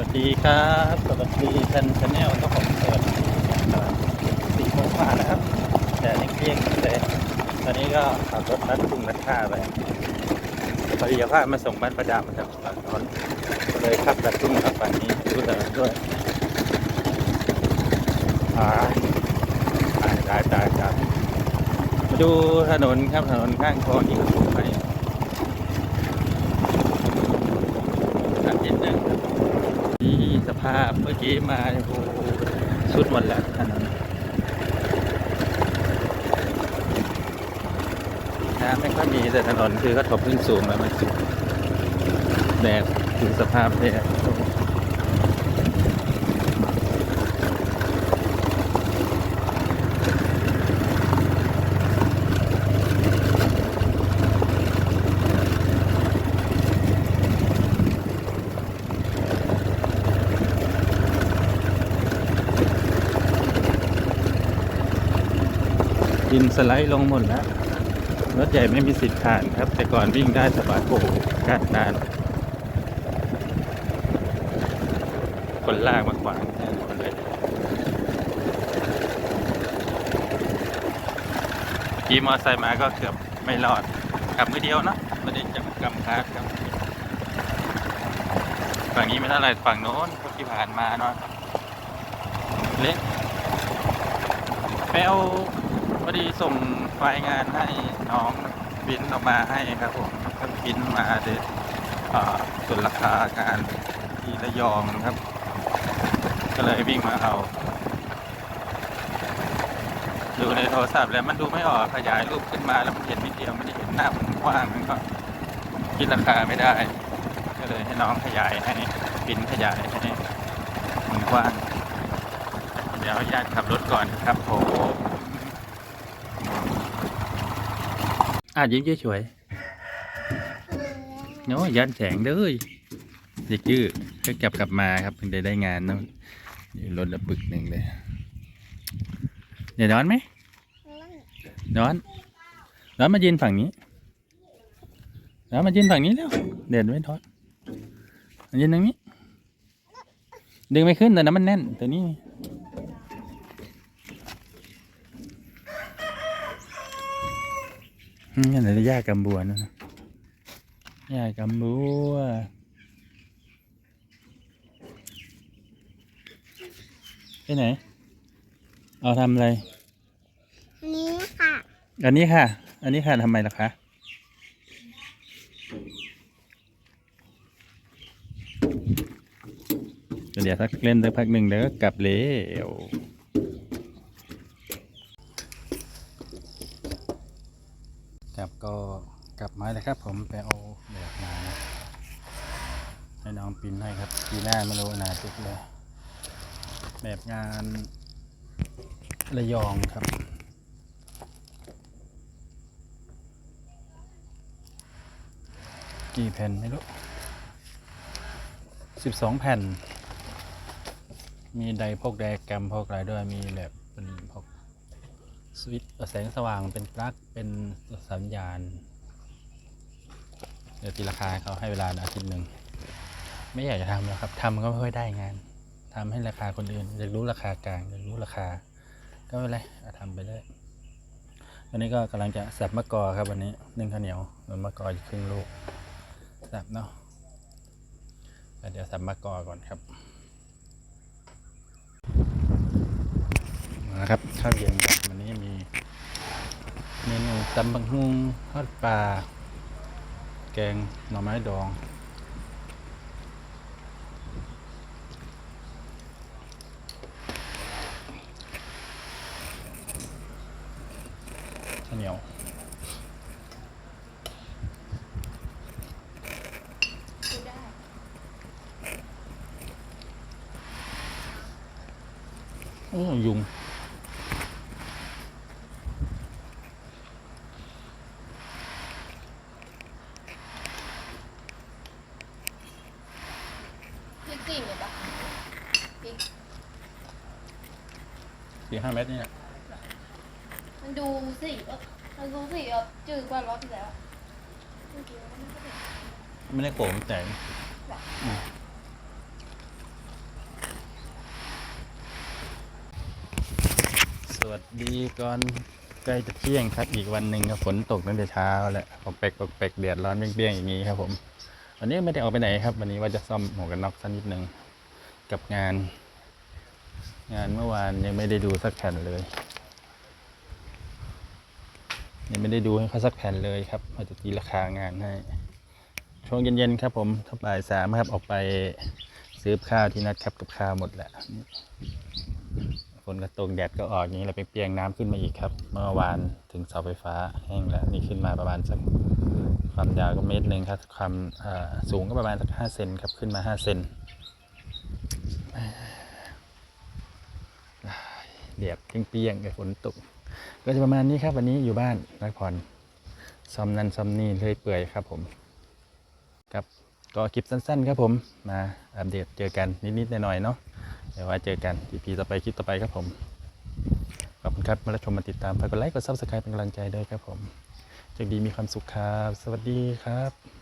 วัสดีครับสวัสดีท่านชาแนลต้องผมสวัสดีตอนสี่โมงกว่าแล้วครับแต่ยังเที่ยงเลยตอนนี้ก็ขับรถลัดทุ่งลัดท่าไปพอดีเอามาส่งบ้านประดามครับฝั่งโน้นก็เลยขับลัดทุ่งครับฝั่งนี้ดูถนนด้วยอ่าตายตายตายตายมาดูถนนครับถนนข้างคลองที่เขาสูงไปตัดนิดนึงครับ นี่ส ภาพเมื่อกี้มาโอ้โหสุดหมดแล้วถนนน้ำไม่ค่อยมีแต่ถนนคือก็ถมขึ้นสูงแล้วมันสุดแดดถึงสภาพเนี่ย ดินสไลด์ลงหมดแล้ว รถใหญ่ไม่มีสิทธิ์ผ่านครับ แต่ก่อนวิ่งได้สบายโอ้โหการตานคนลากมาขวางแน่นอนเลยขี่มอเตอร์ไซค์มาก็เกือบไม่รอดขับมือเดียวเนอะไม่ได้จับกำคาดครับฝั่งนี้ไม่เท่าไรฝั่งโน้นที่ผ่านมาเนาะเละไปเอา พอดีส่งไฟล์งานให้น้องบินออกมาให้ครับผมก็บินมาเด็ดส่วนราคางานที่ระยองครับ ก็เลยวิ่งมาเอาดูในโทรศัพท์แล้วมันดูไม่ออกขยายรูปขึ้นมาแล้วมันเห็นนิดเดียวไม่ได้เห็นหน้าผมกว้างมันก็คิดราคาไม่ได้ ก็เลยให้น้องขยายให้บินขยายให้มันกว้าง เดี๋ยวญาติขับรถก่อนครับผม อะยิ้มเฉยๆเนาะยันแสงเด้ยเด็กยื้อก็กลับกลับมาครับเพิ่งได้ได้งานเนาะนี่รถระบึกหนึ่งเลยเดี๋ยวร้อนไหมร้อนร้อนมายืนฝั่งนี้ร้อนมายืนฝั่งนี้แล้วเด่นไม่ทอดมายืนตรงนี้ ดึงไม่ขึ้นแต่น้ำมันแน่นแต่นี่อืมนั่ นแหละหญ้ากำบัวนั่นนะหญ้ากำบัวไปไหน เอาทำอะไร นี้ค่ะ อันนี้ค่ะ อันนี้ค่ะทำไมล่ะคะ เดี๋ยวสักเล่นสักพักหนึ่งเดี๋ยวก็กลับแล้ว กลับก็กลับมาเลยครับ ผมไปเอาแบบมานะให้น้องปินให้ครับปีหน้าไม่รู้นาจุกเลยแบบงานระยองครับกี่แผ่นไม่รู้สิบสองแผ่น มีไดพวกไดอะแกรมพวกอะไรด้วยมีแบบเป็นพวก สวิตแสงสว่างเป็นปลั๊กเป็นสัญญาณ เดี๋ยวตีราคาเขาให้เวลาอาทิตย์หนึ่ง ไม่อยากจะทำแล้วครับทำก็ไม่ค่อยได้งานทำให้ราคาคนอื่นอยากรู้ราคากลางอยากรู้ราคา ก็ไม่เป็นไรทำไปเลยวันนี้ก็กำลังจะสับมะกอครับวันนี้นึ่งข้าวเหนียวเหมือนมะกออีกครึ่งลูกสับเนาะเดี๋ยวสับมะกอก่อนครับมาครับข้าวเย็นครับวันนี้มีเมนู ตำบังฮุงทอดปลา แกงหน่อไม้ดอง ข้าวเหนียวโอ้ยุงี่ห้าเม็ดนี่แหละมันดูสีมันดูสีแบบจืดกว่ารอบที่แล้วไม่ได้โกงแต่งสวัสดีก่อนใกล้จะเที่ยงครับอีกวันหนึ่งครับฝนตกตั้งแต่เช้าแหละออกเปกออกเปกเดือดร้อนเบี้ยงๆอย่างนี้ครับผม วันนี้ไม่ได้ออกไปไหนครับ วันนี้ว่าจะซ่อมหมวกกันน็อกสักนิดหนึ่งกับงาน งานเมื่อวานยังไม่ได้ดูสักแผ่นเลย ยังไม่ได้ดูให้เขาสักแผ่นเลยครับเขาจะตีราคางานให้ ช่วงเย็นๆครับผมถ้าบ่ายสามครับออกไปซื้อข้าวที่นัดครับกับข้าวหมดแหละฝนกระตกแดดก็ออกอย่างนี้แล้วเปียงน้ำขึ้นมาอีกครับ เมื่อวานถึงเสาไฟฟ้าแห้งแล้วนี่ขึ้นมาประมาณสักความยาวก็เมตรหนึ่งครับความสูงก็ประมาณสักห้าเซนครับขึ้นมาห้าเซน เดียบเปียงๆกับฝนตก ก็จะประมาณนี้ครับ วันนี้อยู่บ้านพักผ่อนซ่อมนั่นซ่อมนี่เรื่อยเปื่อยครับผมครับก็คลิปสั้น ๆ ครับผมมาอัปเดตเจอกันนิดๆหน่อยๆเนาะเดี๋ยวไว้เจอกัน EP ต่อไปคลิปต่อไปครับผมขอบคุณครับมารับชมมาติดตามฝากกดไลค์กด Subscribe เป็นกำลังใจด้วยครับผมโชคดีมีความสุขครับ สวัสดีครับ